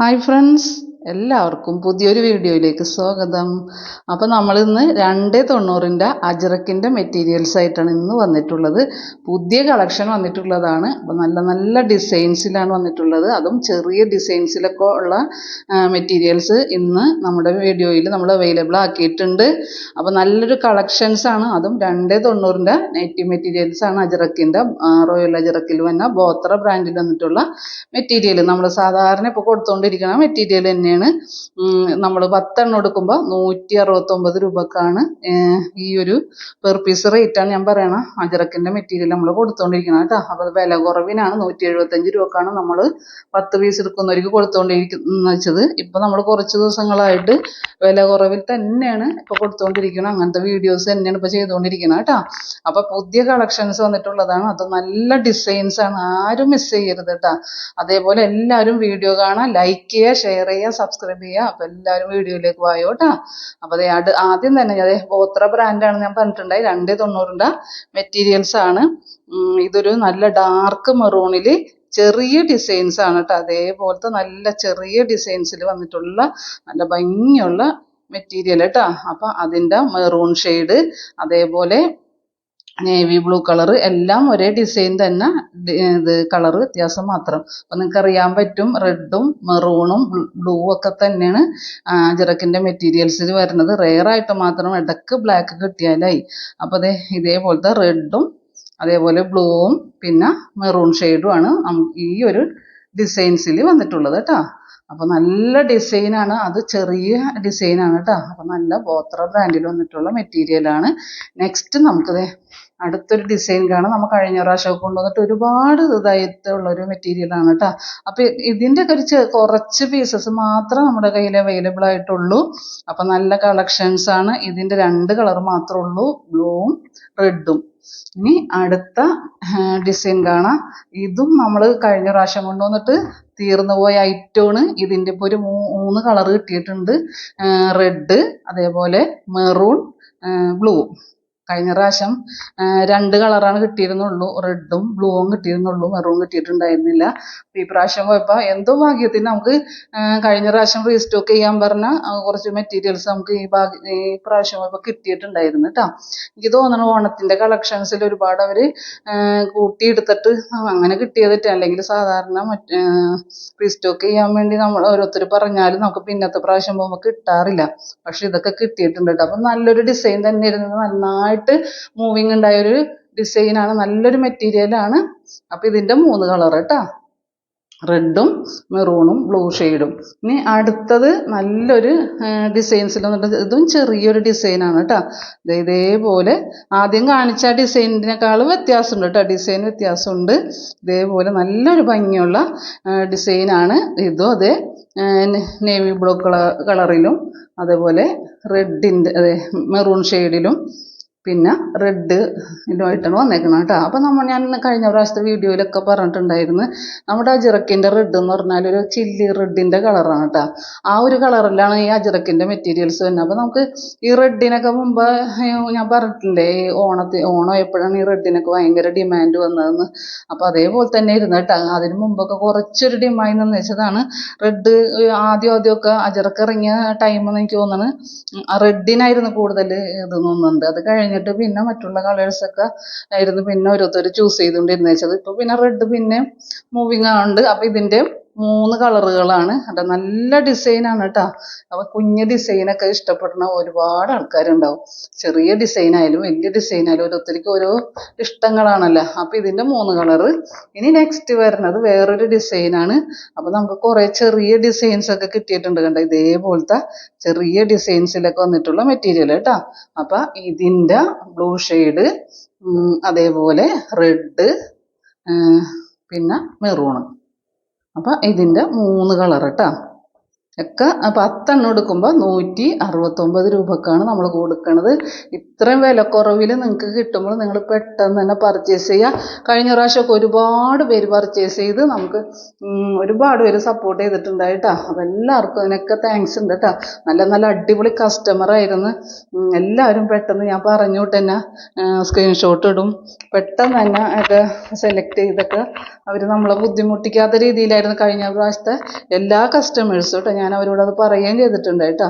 hi friends. എല്ലാവർക്കും പുതിയൊരു വീഡിയോയിലേക്ക് സ്വാഗതം. അപ്പോൾ നമ്മളിന്ന് രണ്ട് തൊണ്ണൂറിന്റെ അജറക്കിന്റെ മെറ്റീരിയൽസ് ആയിട്ടാണ് ഇന്ന് വന്നിട്ടുള്ളത്. പുതിയ കളക്ഷൻ വന്നിട്ടുള്ളതാണ്. അപ്പോൾ നല്ല നല്ല ഡിസൈൻസിലാണ് വന്നിട്ടുള്ളത്. അതും ചെറിയ ഡിസൈൻസിലൊക്കെ ഉള്ള മെറ്റീരിയൽസ് ഇന്ന് നമ്മുടെ വീഡിയോയിൽ നമ്മൾ അവൈലബിൾ ആക്കിയിട്ടുണ്ട്. അപ്പോൾ നല്ലൊരു കളക്ഷൻസ് ആണ്. അതും രണ്ട് തൊണ്ണൂറിന്റെ നെറ്റി മെറ്റീരിയൽസ് ആണ് അജറക്കിന്റെ റോയൽ അജറക്കിൽ വന്ന ബോത്ര ബ്രാൻഡിൽ വന്നിട്ടുള്ള മെറ്റീരിയൽ നമ്മൾ സാധാരണ ഇപ്പോൾ കൊടുത്തുകൊണ്ടിരിക്കുന്ന മെറ്റീരിയൽ തന്നെയാണ്. നമ്മൾ പത്തെണ്ണം എടുക്കുമ്പോൾ നൂറ്റി അറുപത്തൊമ്പത് രൂപക്കാണ് ഈ ഒരു പെർ പീസ് റേറ്റാണ് ഞാൻ പറയണ. അജറക്കിന്റെ മെറ്റീരിയൽ നമ്മൾ കൊടുത്തുകൊണ്ടിരിക്കുന്നത് കേട്ടോ. അപ്പോൾ വില കുറവിനാണ്. നൂറ്റി എഴുപത്തഞ്ച് രൂപക്കാണ് നമ്മൾ പത്ത് പീസ് എടുക്കുന്നവർക്ക് കൊടുത്തുകൊണ്ടിരിക്കുന്ന വെച്ചത്. ഇപ്പോൾ നമ്മൾ കുറച്ച് ദിവസങ്ങളായിട്ട് വില കുറവിൽ തന്നെയാണ് ഇപ്പോൾ കൊടുത്തുകൊണ്ടിരിക്കുന്നത് അങ്ങനത്തെ വീഡിയോസ് തന്നെയാണ് ഇപ്പോൾ ചെയ്തുകൊണ്ടിരിക്കുന്നത് കേട്ടോ. അപ്പോൾ പുതിയ കളക്ഷൻസ് വന്നിട്ടുള്ളതാണ്. അത് നല്ല ഡിസൈൻസ് ആണ്. ആരും മിസ് ചെയ്യരുത് കേട്ടോ. അതേപോലെ എല്ലാവരും വീഡിയോ കാണാൻ ലൈക്ക് ചെയ്യുക ഷെയർ ചെയ്യുക സബ്സ്ക്രൈബ് ചെയ്യുക. അപ്പോൾ എല്ലാവരും വീഡിയോയിലേക്ക് വായോ കേട്ടോ. അപ്പോൾ അത് ആദ്യം തന്നെ ഞാൻ ബോത്ര ബ്രാൻഡാണ് ഞാൻ പറഞ്ഞിട്ടുണ്ടായി. രണ്ട് തൊണ്ണൂറിന്റെ മെറ്റീരിയൽസ് ആണ്. ഇതൊരു നല്ല ഡാർക്ക് മെറൂണിൽ ചെറിയ ഡിസൈൻസ് ആണ് കേട്ടോ. അതേപോലത്തെ നല്ല ചെറിയ ഡിസൈൻസിൽ വന്നിട്ടുള്ള നല്ല ഭംഗിയുള്ള മെറ്റീരിയൽ കേട്ടോ. അപ്പം അതിന്റെ മെറൂൺ ഷെയ്ഡ് അതേപോലെ നേവി ബ്ലൂ കളർ എല്ലാം ഒരേ ഡിസൈൻ തന്നെ ഇത് കളർ വ്യത്യാസം മാത്രം. അപ്പം നിങ്ങൾക്ക് അറിയാൻ പറ്റും റെഡും മെറൂണും ബ്ലൂ ഒക്കെ തന്നെയാണ് ജെറക്കിന്റെ മെറ്റീരിയൽസിൽ വരുന്നത്. റെയർ ആയിട്ട് മാത്രം ഇടയ്ക്ക് ബ്ലാക്ക് കിട്ടിയാലായി. അപ്പോൾ അതെ ഇതേപോലത്തെ റെഡും അതേപോലെ ബ്ലൂവും പിന്നെ മെറൂൺ ഷെയ്ഡും ആണ് ഈ ഒരു ഡിസൈൻസിൽ വന്നിട്ടുള്ളത് കേട്ടോ അപ്പോൾ നല്ല ഡിസൈനാണ് അത് ചെറിയ ഡിസൈനാണ് കേട്ടോ അപ്പോൾ നല്ല ബോത്ര ബ്രാൻഡിൽ വന്നിട്ടുള്ള മെറ്റീരിയലാണ് നെക്സ്റ്റ് നമുക്കിത് അടുത്തൊരു ഡിസൈൻ കാണാം. നമ്മൾ കഴിഞ്ഞ പ്രാവശ്യം കൊണ്ടുവന്നിട്ട് ഒരുപാട് ഇതായിട്ടുള്ള ഒരു മെറ്റീരിയലാണ് കേട്ടോ. അപ്പൊ ഇതിന്റെ കുറച്ച് കുറച്ച് പീസസ് മാത്രം നമ്മുടെ കയ്യിൽ അവൈലബിൾ ആയിട്ടുള്ളൂ. അപ്പൊ നല്ല കളക്ഷൻസ് ആണ്. ഇതിന്റെ രണ്ട് കളർ മാത്രമേ ഉള്ളൂ. ബ്ലൂവും റെഡും ഇനി അടുത്ത ഡിസൈൻ കാണാം. ഇതും നമ്മൾ കഴിഞ്ഞ പ്രാവശ്യം കൊണ്ടുവന്നിട്ട് തീർന്നു പോയ ഐറ്റമാണ് ഇതിന്റെ ഇപ്പോൾ ഒരു മൂന്ന് കളർ കിട്ടിയിട്ടുണ്ട്. റെഡ് അതേപോലെ മെറൂൺ ബ്ലൂ കഴിഞ്ഞ പ്രാവശ്യം രണ്ട് കളറാണ് കിട്ടിയിരുന്നുള്ളൂ. റെഡും ബ്ലൂവും കിട്ടിയിരുന്നുള്ളൂ. മെറൂൺ കിട്ടിയിട്ടുണ്ടായിരുന്നില്ല. അപ്പോൾ ഈ പ്രാവശ്യം പോയപ്പോൾ എന്തോ ഭാഗ്യത്തിന് നമുക്ക് കഴിഞ്ഞ പ്രാവശ്യം റീസ്റ്റോക്ക് ചെയ്യാൻ പറഞ്ഞ കുറച്ച് മെറ്റീരിയൽസ് നമുക്ക് ഈ ഭാഗ്യ ഈ പ്രാവശ്യം പോയപ്പോൾ കിട്ടിയിട്ടുണ്ടായിരുന്നു കേട്ടോ എനിക്ക് തോന്നണ ഓണത്തിന്റെ കളക്ഷൻസിൽ ഒരുപാട് അവർ കൂട്ടിയെടുത്തിട്ട് അങ്ങനെ കിട്ടിയതിട്ട് അല്ലെങ്കിൽ സാധാരണ മറ്റേ റീസ്റ്റോക്ക് ചെയ്യാൻ വേണ്ടി നമ്മൾ ഓരോരുത്തർ പറഞ്ഞാലും നമുക്ക് പിന്നത്തെ പ്രാവശ്യം പോകുമ്പോൾ കിട്ടാറില്ല. പക്ഷെ ഇതൊക്കെ കിട്ടിയിട്ടുണ്ട് കേട്ടോ അപ്പം നല്ലൊരു ഡിസൈൻ തന്നെ ഇരുന്നത് നന്നായിട്ട് മൂവിങ് ഉണ്ടായ ഒരു ഡിസൈനാണ് നല്ലൊരു മെറ്റീരിയലാണ് അപ്പൊ ഇതിന്റെ മൂന്ന് കളർ കേട്ടോ റെഡും മെറൂണും ബ്ലൂ ഷെയ്ഡും ഇനി അടുത്തത് നല്ലൊരു ഡിസൈൻസിൽ വന്നിട്ട് ഇതും ചെറിയൊരു ഡിസൈനാണ് കേട്ടോ ഇതേപോലെ ആദ്യം കാണിച്ച ഡിസൈനിനേക്കാളും വ്യത്യാസമുണ്ട് കേട്ടോ ഡിസൈൻ വ്യത്യാസമുണ്ട്. ഇതേപോലെ നല്ലൊരു ഭംഗിയുള്ള ഡിസൈനാണ് ഇതും അതെ നേവി ബ്ലൂ കളറിലും അതേപോലെ റെഡിന്റെ അതെ മെറൂൺ ഷെയ്ഡിലും പിന്നെ റെഡ് ഇതുമായിട്ടാണ് വന്നേക്കുന്നത് കേട്ടോ. അപ്പോൾ നമ്മൾ ഞാൻ കഴിഞ്ഞ പ്രാവശ്യത്തെ വീഡിയോയിലൊക്കെ പറഞ്ഞിട്ടുണ്ടായിരുന്നു. നമ്മുടെ അജിറക്കിന്റെ റെഡ് എന്ന് പറഞ്ഞാൽ ഒരു ചില്ലി റെഡിന്റെ കളറാണ് കേട്ടോ. ആ ഒരു കളറിലാണ് ഈ അജിറക്കിന്റെ മെറ്റീരിയൽസ് വരുന്നത്. അപ്പോൾ നമുക്ക് ഈ റെഡിനൊക്കെ മുമ്പ് ഞാൻ പറഞ്ഞിട്ടില്ലേ ഈ ഓണത്തി ഓണം എപ്പോഴാണ് ഈ റെഡിനൊക്കെ ഭയങ്കര ഡിമാൻഡ് വന്നതെന്ന്. അപ്പോൾ അതേപോലെ തന്നെ ഇരുന്നു കേട്ടോ. അതിന് മുമ്പൊക്കെ കുറച്ചൊരു ഡിമാൻഡ് എന്ന് വെച്ചതാണ് റെഡ് ആദ്യം ആദ്യമൊക്കെ അജിറക്ക് ഇറങ്ങിയ ടൈം എന്ന് എനിക്ക് തോന്നുന്നത് റെഡിനായിരുന്നു കൂടുതൽ ഇത് തോന്നുന്നുണ്ട്. അത് കഴിഞ്ഞിട്ട് പിന്നെ മറ്റുള്ള കളേഴ്സൊക്കെ ആയിരുന്നു പിന്നെ ഓരോരുത്തർ ചൂസ് ചെയ്തുകൊണ്ടിരുന്നത് വെച്ചത് ഇപ്പോൾ പിന്നെ റെഡ് പിന്നെ മൂവിങ് ആവുന്നുണ്ട് അപ്പോൾ ഇതിന്റെ മൂന്ന് കളറുകളാണ്. അത് നല്ല ഡിസൈനാണ് കേട്ടോ. അപ്പോൾ കുഞ്ഞ് ഡിസൈനൊക്കെ ഇഷ്ടപ്പെടുന്ന ഒരുപാട് ആൾക്കാരുണ്ടാവും. ചെറിയ ഡിസൈൻ ആയാലും വലിയ ഡിസൈൻ ആയാലും ഓരോരുത്തർക്ക് ഓരോ ഇഷ്ടങ്ങളാണല്ലോ. അപ്പോൾ ഇതിന്റെ മൂന്ന് കളറ്. ഇനി നെക്സ്റ്റ് വരുന്നത് വേറൊരു ഡിസൈനാണ്. അപ്പോൾ നമുക്ക് കുറേ ചെറിയ ഡിസൈൻസ് ഒക്കെ കിട്ടിയിട്ടുണ്ട് കണ്ടോ? ഇതേപോലത്തെ ചെറിയ ഡിസൈൻസിലൊക്കെ വന്നിട്ടുള്ള മെറ്റീരിയൽ കേട്ടോ. അപ്പോൾ ഇതിന്റെ ബ്ലൂ ഷെയ്ഡ് അതേപോലെ റെഡ് പിന്നെ മെറൂണ് അപ്പം ഇതിന്റെ മൂന്ന് കളർ കേട്ടോ ഒക്കെ പത്തെണ്ണം എടുക്കുമ്പോൾ നൂറ്റി അറുപത്തൊമ്പത് രൂപക്കാണ് നമ്മൾ കൊടുക്കണത്. ഇത്രയും വിലക്കുറവിൽ നിങ്ങൾക്ക് കിട്ടുമ്പോൾ നിങ്ങൾ പെട്ടെന്ന് തന്നെ പർച്ചേസ് ചെയ്യുക കഴിഞ്ഞ പ്രാവശ്യമൊക്കെ ഒരുപാട് പേര് പർച്ചേസ് ചെയ്ത് നമുക്ക് ഒരുപാട് പേര് സപ്പോർട്ട് ചെയ്തിട്ടുണ്ടായിട്ടാ. അപ്പം അപ്പോൾ എല്ലാവർക്കും അതിനൊക്കെ താങ്ക്സ് ഉണ്ട് കേട്ടോ നല്ല നല്ല അടിപൊളി കസ്റ്റമർ ആയിരുന്നു. എല്ലാവരും പെട്ടെന്ന് ഞാൻ പറഞ്ഞു തന്നെ സ്ക്രീൻഷോട്ട് ഇടും. പെട്ടെന്ന് തന്നെ അത് സെലക്ട് ചെയ്തൊക്കെ അവർ നമ്മളെ ബുദ്ധിമുട്ടിക്കാത്ത രീതിയിലായിരുന്നു കഴിഞ്ഞ പ്രാവശ്യത്തെ എല്ലാ കസ്റ്റമേഴ്സും കേട്ടോ ഞാൻ അവരോട് അത് പറയുകയും ചെയ്തിട്ടുണ്ട് കേട്ടോ.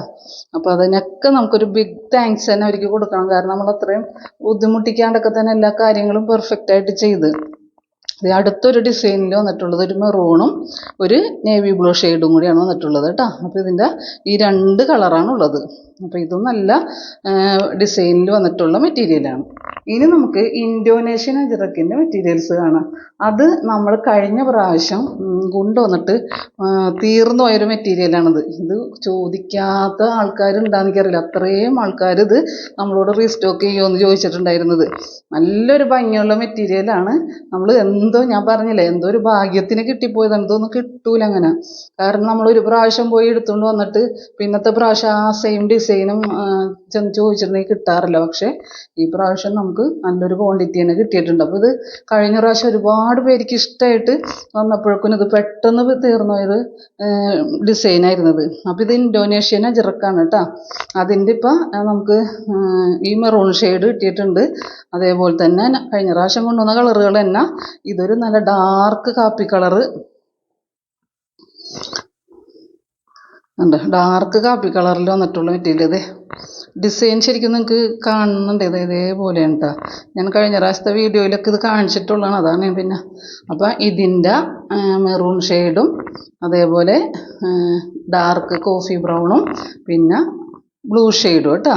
അപ്പോൾ അതിനൊക്കെ നമുക്കൊരു ബിഗ് താങ്ക്സ് തന്നെ അവർക്ക് കൊടുക്കണം. കാരണം നമ്മൾ അത്രയും ബുദ്ധിമുട്ടിക്കാണ്ടൊക്കെ തന്നെ എല്ലാ കാര്യങ്ങളും പെർഫെക്റ്റ് ആയിട്ട് ചെയ്ത്. അടുത്തൊരു ഡിസൈനിൽ വന്നിട്ടുള്ളത് ഒരു മെറൂണും ഒരു നേവി ബ്ലൂ ഷെയ്ഡും കൂടിയാണ് വന്നിട്ടുള്ളത് കേട്ടോ. അപ്പോൾ ഇതിന്റെ ഈ രണ്ട് കളറാണ് ഉള്ളത് അപ്പോൾ ഇതും നല്ല ഡിസൈനിൽ വന്നിട്ടുള്ള മെറ്റീരിയലാണ് ഇനി നമുക്ക് ഇൻഡോനേഷ്യൻ അജറക്കിന്റെ മെറ്റീരിയൽസ് കാണാം. അത് നമ്മൾ കഴിഞ്ഞ പ്രാവശ്യം കൊണ്ടുവന്നിട്ട് തീർന്നു പോയൊരു മെറ്റീരിയലാണിത് ഇത് ചോദിക്കാത്ത ആൾക്കാരുണ്ടാന്ന് എനിക്കറിയില്ല. അത്രയും ആൾക്കാർ ഇത് നമ്മളോട് റീസ്റ്റോക്ക് ചെയ്യുമോ ചോദിച്ചിട്ടുണ്ടായിരുന്നത്. നല്ലൊരു ഭംഗിയുള്ള മെറ്റീരിയലാണ് നമ്മൾ എന്തോ ഞാൻ പറഞ്ഞില്ലേ എന്തോ ഒരു ഭാഗ്യത്തിന് കിട്ടിപ്പോയതാണ്. ഇതൊന്നും കിട്ടൂല അങ്ങനെ. കാരണം നമ്മൾ ഒരു പ്രാവശ്യം പോയി എടുത്തുകൊണ്ട് വന്നിട്ട് പിന്നത്തെ പ്രാവശ്യം ആ സെയിം ഡിസൈനും ചോദിച്ചിട്ടുണ്ടെങ്കിൽ കിട്ടാറില്ല. പക്ഷേ ഈ പ്രാവശ്യം നമുക്ക് നല്ലൊരു ക്വാണ്ടിറ്റി തന്നെ കിട്ടിയിട്ടുണ്ട്. അപ്പോൾ ഇത് കഴിഞ്ഞ പ്രാവശ്യം ഒരുപാട് പേർക്ക് ഇഷ്ടമായിട്ട് വന്നപ്പോഴേക്കും ഇത് പെട്ടെന്ന് ഇത് തീർന്നു പോയത് ഡിസൈനായിരുന്നത് അപ്പോൾ ഇത് ഇൻഡോനേഷ്യൻ അജിറക്കാണ് കേട്ടോ. അതിന്റെ ഇപ്പം നമുക്ക് ഈ മെറൂൺ ഷെയ്ഡ് കിട്ടിയിട്ടുണ്ട്. അതേപോലെ തന്നെ കഴിഞ്ഞ പ്രാവശ്യം കൊണ്ടുവന്ന കളറുകൾ തന്നെ. ഇതൊരു നല്ല ഡാർക്ക് കാപ്പി കളറ് ഉണ്ട് ഡാർക്ക് കാപ്പി കളറിൽ വന്നിട്ടുള്ള മെറ്റീരിയൽ ഇത്. ഡിസൈൻ ശരിക്കും നിങ്ങൾക്ക് കാണുന്നുണ്ട്. ഇത് ഇതേപോലെയാണ് കേട്ടോ ഞാൻ കഴിഞ്ഞ പ്രാവശ്യത്തെ വീഡിയോയിലൊക്കെ ഇത് കാണിച്ചിട്ടുള്ളതാണ്. അതാണ് പിന്നെ. അപ്പം ഇതിന്റെ മെറൂൺ ഷെയ്ഡും അതേപോലെ ഡാർക്ക് കോഫി ബ്രൗണും പിന്നെ ബ്ലൂ ഷെയ്ഡും കേട്ടോ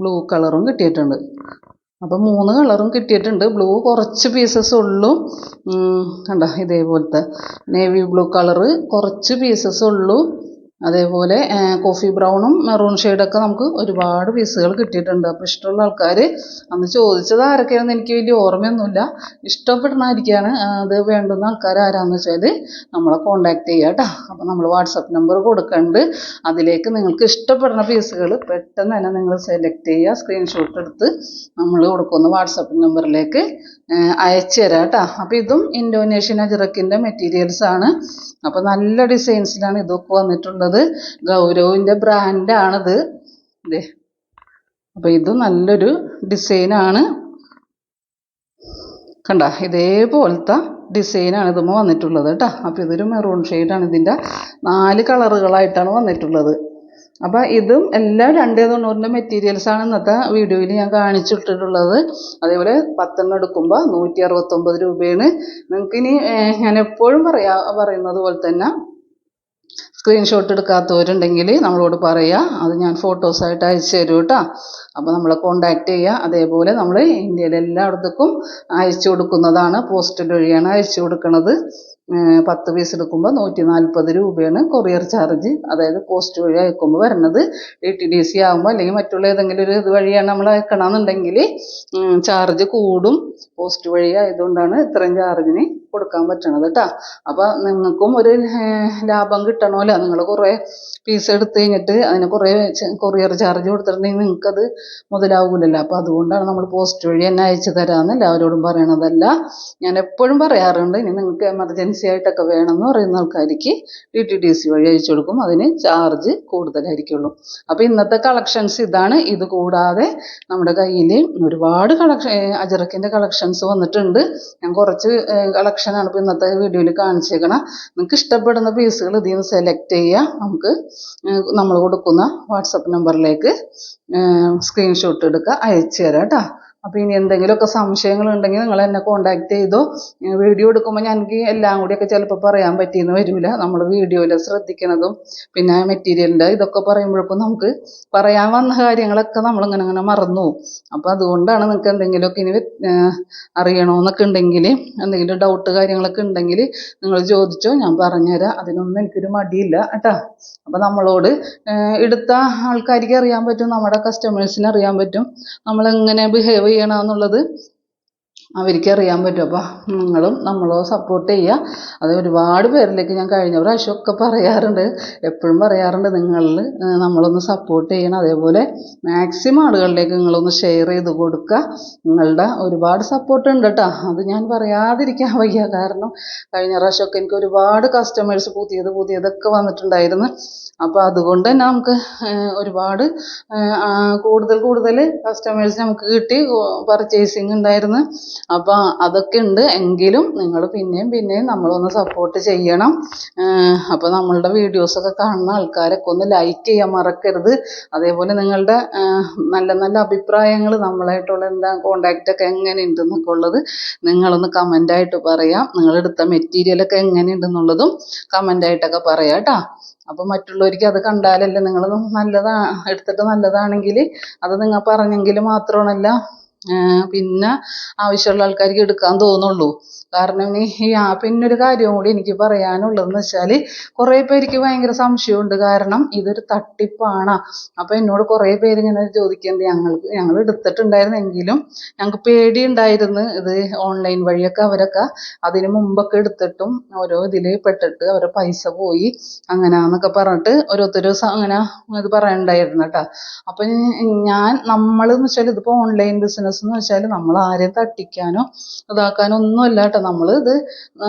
ബ്ലൂ കളറും കിട്ടിയിട്ടുണ്ട്. അപ്പോൾ മൂന്ന് കളറും കിട്ടിയിട്ടുണ്ട്. ബ്ലൂ കുറച്ച് പീസസ് ഉള്ളൂ. കണ്ടോ? ഇതേപോലത്തെ. നേവി ബ്ലൂ കളറ് കുറച്ച് പീസസ് ഉള്ളൂ. അതേപോലെ കോഫി ബ്രൗണും മെറൂൺ ഷെയ്ഡൊക്കെ നമുക്ക് ഒരുപാട് പീസുകൾ കിട്ടിയിട്ടുണ്ട്. അപ്പോൾ ഇഷ്ടമുള്ള ആൾക്കാർ അന്ന് ചോദിച്ചത് ആരൊക്കെയാണെന്ന് എനിക്ക് വലിയ ഓർമ്മയൊന്നുമില്ല. ഇഷ്ടപ്പെടുന്നതായിരിക്കാണ് ആ, അത് വേണ്ടുന്ന ആൾക്കാർ ആരാന്ന് വെച്ചാൽ നമ്മളെ കോണ്ടാക്ട് ചെയ്യുക കേട്ടോ. അപ്പോൾ നമ്മൾ വാട്സപ്പ് നമ്പർ കൊടുക്കുന്നുണ്ട് അതിലേക്ക് നിങ്ങൾക്ക് ഇഷ്ടപ്പെടുന്ന പീസുകൾ പെട്ടെന്ന് തന്നെ നിങ്ങൾ സെലക്ട് ചെയ്യുക സ്ക്രീൻഷോട്ട് എടുത്ത് നമ്മൾ കൊടുക്കുന്ന വാട്സപ്പ് നമ്പറിലേക്ക് അയച്ചു തരാം കേട്ടോ. അപ്പോൾ ഇതും ഇൻഡോനേഷ്യൻ അജിറക്കിന്റെ മെറ്റീരിയൽസ് ആണ്. അപ്പോൾ നല്ല ഡിസൈൻസിലാണ് ഇതൊക്കെ വന്നിട്ടുള്ളത്. ഗൗരവിന്റെ ബ്രാൻഡാണിത് ഇതേ അപ്പോൾ ഇത് നല്ലൊരു ഡിസൈനാണ് കണ്ട ഇതേപോലത്തെ ഡിസൈനാണ് ഇതുമ്മ വന്നിട്ടുള്ളത് കേട്ടോ. അപ്പോൾ ഇതൊരു മെറൂൺ ഷെയ്ഡാണ് ഇതിന്റെ നാല് കളറുകളായിട്ടാണ് വന്നിട്ടുള്ളത്. അപ്പോൾ ഇതും എല്ലാം രണ്ടേ തൊണ്ണൂറിന്റെ മെറ്റീരിയൽസാണ് ഇന്നത്തെ വീഡിയോയിൽ ഞാൻ കാണിച്ചിട്ടിട്ടുള്ളത്. അതേപോലെ പത്തെണ്ണം എടുക്കുമ്പോൾ നൂറ്റി അറുപത്തൊമ്പത് രൂപയാണ്. നിങ്ങൾക്കിനി ഞാൻ എപ്പോഴും പറയാ പറയുന്നത് പോലെ തന്നെ സ്ക്രീൻഷോട്ട് എടുക്കാത്തവരുണ്ടെങ്കിൽ നമ്മളോട് പറയുക അത് ഞാൻ ഫോട്ടോസായിട്ട് അയച്ചു തരും കേട്ടോ അപ്പോൾ നമ്മളെ കോണ്ടാക്ട് ചെയ്യുക അതേപോലെ നമ്മൾ ഇന്ത്യയിലെ എല്ലായിടത്തേക്കും അയച്ചു കൊടുക്കുന്നതാണ്. പോസ്റ്റൽ വഴിയാണ് അയച്ചു കൊടുക്കുന്നത് പത്ത് പീസ് എടുക്കുമ്പോൾ നൂറ്റി നാൽപ്പത് രൂപയാണ് കൊറിയർ ചാർജ്. അതായത് പോസ്റ്റ് വഴി അയക്കുമ്പോൾ വരുന്നത് ഡി ടി ഡി സി ആകുമ്പോൾ അല്ലെങ്കിൽ മറ്റുള്ള ഏതെങ്കിലും ഒരു ഇത് വഴിയാണ് നമ്മൾ അയക്കണമെന്നുണ്ടെങ്കിൽ ചാർജ് കൂടും. പോസ്റ്റ് വഴി ആയതുകൊണ്ടാണ് ഇത്രയും ചാർജിന് കൊടുക്കാൻ പറ്റണത് കേട്ടോ അപ്പോൾ നിങ്ങൾക്കും ഒരു ലാഭം കിട്ടണമല്ലോ നിങ്ങൾ കുറേ പീസ് എടുത്ത് കഴിഞ്ഞിട്ട് അതിന് കുറേ കൊറിയർ ചാർജ് കൊടുത്തിട്ടുണ്ടെങ്കിൽ നിങ്ങൾക്കത് മുതലാവൂലല്ലോ. അപ്പോൾ അതുകൊണ്ടാണ് നമ്മൾ പോസ്റ്റ് വഴി തന്നെ അയച്ചു തരാമെന്ന് എല്ലാവരോടും പറയണതല്ല. ഞാൻ എപ്പോഴും പറയാറുണ്ട് ഇനി നിങ്ങൾക്ക് എമർജൻസി ആയിട്ടൊക്കെ വേണമെന്ന് പറയുന്ന ആൾക്കാർക്ക് ഡി ടി ഡി സി വഴി അയച്ചു കൊടുക്കും. അതിന് ചാർജ് കൂടുതലായിരിക്കുള്ളൂ. അപ്പോൾ ഇന്നത്തെ കളക്ഷൻസ് ഇതാണ്. ഇത് കൂടാതെ നമ്മുടെ കയ്യിൽ ഒരുപാട് കളക്ഷൻ അജറക്കിന്റെ കളക്ഷൻസ് വന്നിട്ടുണ്ട്. ഞാൻ കുറച്ച് കളക്ഷനാണ് ഇപ്പോൾ ഇന്നത്തെ വീഡിയോയിൽ കാണിച്ചേക്കണം. നിങ്ങൾക്ക് ഇഷ്ടപ്പെടുന്ന പീസുകൾ ഇതിൽ നിന്ന് സെലക്ട് ചെയ്യുക. നമുക്ക് നമ്മൾ കൊടുക്കുന്ന വാട്സപ്പ് നമ്പറിലേക്ക് സ്ക്രീൻഷോട്ട് എടുക്കുക. അയച്ചു തരാം കേട്ടോ. അപ്പോൾ ഇനി എന്തെങ്കിലുമൊക്കെ സംശയങ്ങളുണ്ടെങ്കിൽ നിങ്ങൾ എന്നെ കോൺടാക്റ്റ് ചെയ്തോ. വീഡിയോ എടുക്കുമ്പോൾ ഞങ്ങൾക്ക് എല്ലാം കൂടിയൊക്കെ ചിലപ്പോൾ പറയാൻ പറ്റിയെന്ന് വരില്ല നമ്മൾ വീഡിയോയിൽ ശ്രദ്ധിക്കണതും പിന്നെ മെറ്റീരിയലിന്റെ ഇതൊക്കെ പറയുമ്പോഴേക്കും നമുക്ക് പറയാൻ വന്ന കാര്യങ്ങളൊക്കെ നമ്മൾ ഇങ്ങനെ മറന്നു അപ്പോൾ അതുകൊണ്ടാണ് നിങ്ങൾക്ക് എന്തെങ്കിലുമൊക്കെ ഇനി അറിയണമെന്നൊക്കെ ഉണ്ടെങ്കിൽ എന്തെങ്കിലും ഡൗട്ട് കാര്യങ്ങളൊക്കെ ഉണ്ടെങ്കിൽ നിങ്ങൾ ചോദിച്ചോ ഞാൻ പറഞ്ഞുതരാം. അതിനൊന്നും എനിക്കൊരു മടിയില്ല കേട്ടോ. അപ്പോൾ നമ്മളോട് എടുത്ത ആൾക്കാർക്ക് അറിയാൻ പറ്റും നമ്മുടെ കസ്റ്റമേഴ്സിന് അറിയാൻ പറ്റും. നമ്മളെങ്ങനെ ബിഹേവ് ചെയ്യണമെന്നുള്ളത് അവർക്ക് അറിയാൻ പറ്റും. അപ്പോൾ നിങ്ങളും നമ്മളോ സപ്പോർട്ട് ചെയ്യുക. അത് ഒരുപാട് പേരിലേക്ക് ഞാൻ കഴിഞ്ഞ പ്രാവശ്യമൊക്കെ പറയാറുണ്ട്. എപ്പോഴും പറയാറുണ്ട് നിങ്ങളിൽ നമ്മളൊന്ന് സപ്പോർട്ട് ചെയ്യണം. അതേപോലെ മാക്സിമം ആളുകളിലേക്ക് നിങ്ങളൊന്ന് ഷെയർ ചെയ്ത് കൊടുക്കുക. നിങ്ങളുടെ ഒരുപാട് സപ്പോർട്ട് ഉണ്ട് കേട്ടോ. അത് ഞാൻ പറയാതിരിക്കാൻ വയ്യ. കാരണം കഴിഞ്ഞ പ്രാവശ്യമൊക്കെ എനിക്ക് ഒരുപാട് കസ്റ്റമേഴ്സ് പുതിയത് പുതിയതൊക്കെ വന്നിട്ടുണ്ടായിരുന്നു. അപ്പോൾ അതുകൊണ്ട് തന്നെ നമുക്ക് ഒരുപാട് കൂടുതൽ കൂടുതൽ കസ്റ്റമേഴ്സ് നമുക്ക് കിട്ടി പർച്ചേസിങ് ഉണ്ടായിരുന്നു. അപ്പോൾ അതൊക്കെ ഉണ്ട് എങ്കിലും നിങ്ങൾ പിന്നെയും പിന്നെയും നമ്മളൊന്ന് സപ്പോർട്ട് ചെയ്യണം. അപ്പോൾ നമ്മളുടെ വീഡിയോസൊക്കെ കാണുന്ന ആൾക്കാരൊക്കെ ഒന്ന് ലൈക്ക് ചെയ്യാൻ മറക്കരുത്. അതേപോലെ നിങ്ങളുടെ നല്ല നല്ല അഭിപ്രായങ്ങൾ നമ്മളായിട്ടുള്ള എന്താ കോണ്ടാക്റ്റ് ഒക്കെ എങ്ങനെയുണ്ട് എന്നൊക്കെ ഉള്ളത് നിങ്ങളൊന്ന് ആയിട്ട് പറയാം. നിങ്ങളെടുത്ത മെറ്റീരിയലൊക്കെ എങ്ങനെയുണ്ടെന്നുള്ളതും ആയിട്ടൊക്കെ പറയാം കേട്ടോ. അപ്പോൾ മറ്റുള്ളവർക്ക് അത് കണ്ടാലല്ലേ നിങ്ങൾ നല്ലതാ എടുത്തിട്ട് നല്ലതാണെങ്കിൽ അത് നിങ്ങൾ പറഞ്ഞെങ്കിൽ മാത്രമാണല്ല പിന്നെ ആവശ്യമുള്ള ആൾക്കാർക്ക് എടുക്കാൻ തോന്നുള്ളൂ. കാരണം ഈ ആ ഒരു കാര്യം കൂടി എനിക്ക് പറയാനുള്ളതെന്ന് വെച്ചാൽ കുറേ പേർക്ക് ഭയങ്കര സംശയമുണ്ട്. കാരണം ഇതൊരു തട്ടിപ്പാണ്. അപ്പോൾ എന്നോട് കുറേ പേര് ഇങ്ങനെ ചോദിക്കുന്നുണ്ട്. ഞങ്ങൾക്ക് ഞങ്ങൾ എടുത്തിട്ടുണ്ടായിരുന്നെങ്കിലും ഞങ്ങൾക്ക് പേടിയുണ്ടായിരുന്നു ഇത് ഓൺലൈൻ വഴിയൊക്കെ അവരൊക്കെ അതിന് മുമ്പൊക്കെ എടുത്തിട്ടും ഓരോ ഇതിൽ പെട്ടിട്ട് അവരുടെ പൈസ പോയി അങ്ങനെയാന്നൊക്കെ പറഞ്ഞിട്ട് ഓരോരുത്തർ അങ്ങനെ ഇത് പറയണ്ടായിരുന്നു കേട്ടോ. അപ്പം ഞാൻ നമ്മളെന്ന് വെച്ചാൽ ഇതിപ്പോൾ ഓൺലൈൻ ബിസിനസ് എന്ന് വെച്ചാൽ നമ്മൾ ആരെയും തട്ടിക്കാനോ ഇതാക്കാനോ ഒന്നുമല്ല കേട്ടോ നമ്മൾ ഇത്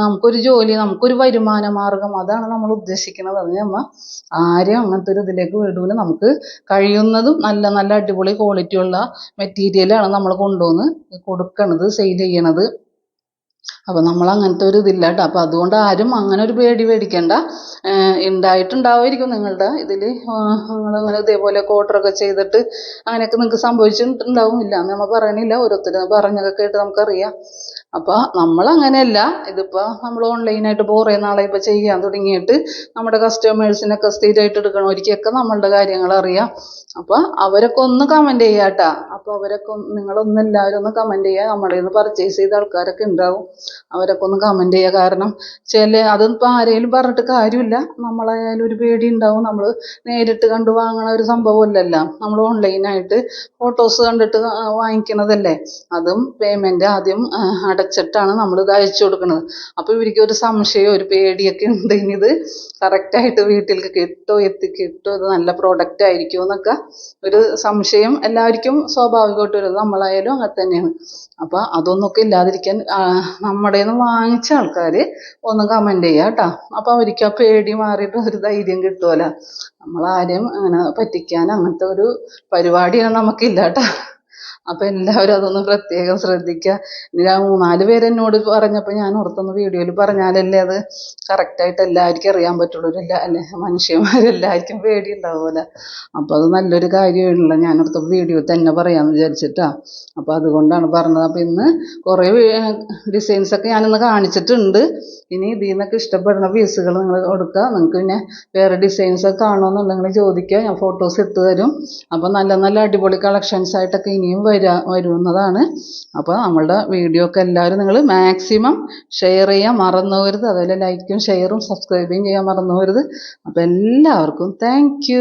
നമുക്കൊരു ജോലി നമുക്കൊരു വരുമാന മാർഗം അതാണ് നമ്മൾ ഉദ്ദേശിക്കുന്നത്. അത് നമ്മ ആരെയും അങ്ങനത്തെ ഒരു ഇതിലേക്ക് വിടൂല. നമുക്ക് കഴിയുന്നതും നല്ല നല്ല അടിപൊളി ക്വാളിറ്റി ഉള്ള മെറ്റീരിയലാണ് നമ്മൾ കൊണ്ടുവന്ന് കൊടുക്കണത് സെയിൽ ചെയ്യണത്. അപ്പോൾ നമ്മൾ അങ്ങനത്തെ ഒരു ഇതില്ല കേട്ടോ അപ്പോൾ അതുകൊണ്ട് ആരും അങ്ങനെ ഒരു പേടി പേടിക്കണ്ട. ഉണ്ടായിട്ടുണ്ടാവുമായിരിക്കും നിങ്ങളുടെ ഇതിൽ നിങ്ങളങ്ങനെ ഇതേപോലെ ഒക്കെ ചെയ്തിട്ട് അങ്ങനെയൊക്കെ നിങ്ങൾക്ക് സംഭവിച്ചിട്ടുണ്ടാവും. ഇല്ല നമ്മൾ പറയണില്ല. ഓരോരുത്തർ പറഞ്ഞൊക്കെ കേട്ട് നമുക്കറിയാം. അപ്പോൾ നമ്മളങ്ങനെയല്ല ഇതിപ്പോൾ നമ്മൾ ഓൺലൈനായിട്ട് കുറേ നാളെ ഇപ്പോൾ ചെയ്യാൻ തുടങ്ങിയിട്ട് നമ്മുടെ കസ്റ്റമേഴ്സിനൊക്കെ സ്ഥിരമായിട്ട് എടുക്കണവർക്കൊക്കെ നമ്മളുടെ കാര്യങ്ങൾ അറിയാം. അപ്പോൾ അവരൊക്കെ ഒന്ന് കമന്റ് ചെയ്യാട്ടാ അപ്പോൾ അവരൊക്കെ നിങ്ങളൊന്ന് എല്ലാവരും ഒന്ന് കമന്റ് ചെയ്യുക നമ്മുടെ നിന്ന് പർച്ചേസ് ചെയ്ത ആൾക്കാരൊക്കെ ഉണ്ടാവും. അവരൊക്കെ ഒന്ന് കമന്റ് ചെയ്യുക കാരണം ചില അതിപ്പോൾ ആരെങ്കിലും പറഞ്ഞിട്ട് കാര്യമില്ല. നമ്മളായാലും ഒരു പേടി ഉണ്ടാവും. നമ്മൾ നേരിട്ട് കണ്ട് വാങ്ങണ ഒരു സംഭവമല്ലല്ല. നമ്മൾ ഓൺലൈനായിട്ട് ഫോട്ടോസ് കണ്ടിട്ട് വാങ്ങിക്കണതല്ലേ. അതും പേയ്മെന്റ് ആദ്യം അടച്ചിട്ടാണ് നമ്മളിത് അയച്ചു കൊടുക്കുന്നത്. അപ്പോൾ ഇവർക്ക് ഒരു സംശയം ഒരു പേടിയൊക്കെ ഉണ്ട്. ഇനി ഇത് കറക്റ്റായിട്ട് വീട്ടിലേക്ക് കിട്ടോ എത്തി കിട്ടുമോ ഇത് നല്ല പ്രോഡക്റ്റ് ആയിരിക്കുമോ എന്നൊക്കെ ഒരു സംശയം എല്ലാവർക്കും സ്വാഭാവികമായിട്ട് വരുന്നത്. നമ്മളായാലും അങ്ങനെ തന്നെയാണ്. അപ്പോൾ അതൊന്നൊക്കെ ഇല്ലാതിരിക്കാൻ നമ്മുടെ നിന്ന് വാങ്ങിച്ച ആൾക്കാർ ഒന്ന് കമന്റ് ചെയ്യുക കേട്ടോ. അപ്പോൾ അവർക്ക് ആ പേടി മാറിയിട്ട് ഒരു ധൈര്യം കിട്ടുമല്ലോ നമ്മളാരെയും അങ്ങനെ പറ്റിക്കാൻ അങ്ങനത്തെ ഒരു പരിപാടിയാണ് നമുക്കില്ല കേട്ടോ. അപ്പോൾ എല്ലാവരും അതൊന്ന് പ്രത്യേകം ശ്രദ്ധിക്കുക ഇനി മൂന്നാൽ പേര് എന്നോട് പറഞ്ഞപ്പോൾ ഞാൻ ഓർത്തൊന്ന് വീഡിയോയിൽ പറഞ്ഞാലല്ലേ അത് കറക്റ്റായിട്ട് എല്ലാവർക്കും അറിയാൻ പറ്റുള്ളൂ. എല്ലാ അല്ലെ? മനുഷ്യന്മാരെല്ലാവർക്കും പേടി ഉണ്ടാവുമല്ലോ അപ്പോൾ അത് നല്ലൊരു കാര്യമാണല്ലോ. ഞാൻ ഓർത്തപ്പോൾ വീഡിയോ തന്നെ പറയാമെന്ന് വിചാരിച്ചിട്ടാണ് അപ്പോൾ അതുകൊണ്ടാണ് പറഞ്ഞത്. അപ്പോൾ ഇന്ന് കുറേ ഡിസൈൻസൊക്കെ ഞാനിന്ന് കാണിച്ചിട്ടുണ്ട്. ഇനി ഇതിൽ നിന്നൊക്കെ ഇഷ്ടപ്പെടുന്ന പീസുകൾ നിങ്ങൾ കൊടുക്കുക നിങ്ങൾക്ക് പിന്നെ വേറെ ഡിസൈൻസൊക്കെ കാണുമെന്നുണ്ടെങ്കിൽ ചോദിക്കുക ഞാൻ ഫോട്ടോസ് ഇട്ട് തരും. അപ്പോൾ നല്ല നല്ല അടിപൊളി കളക്ഷൻസ് ആയിട്ടൊക്കെ ഇനിയും വരാ. വരുന്നതാണ്. അപ്പോൾ നമ്മളുടെ വീഡിയോ ഒക്കെ എല്ലാവരും നിങ്ങൾ മാക്സിമം ഷെയർ ചെയ്യാൻ മറന്നു പോകരുത് അതുപോലെ ലൈക്കും ഷെയറും സബ്സ്ക്രൈബും ചെയ്യാൻ മറന്നുപോകരുത് അപ്പോൾ എല്ലാവർക്കും താങ്ക്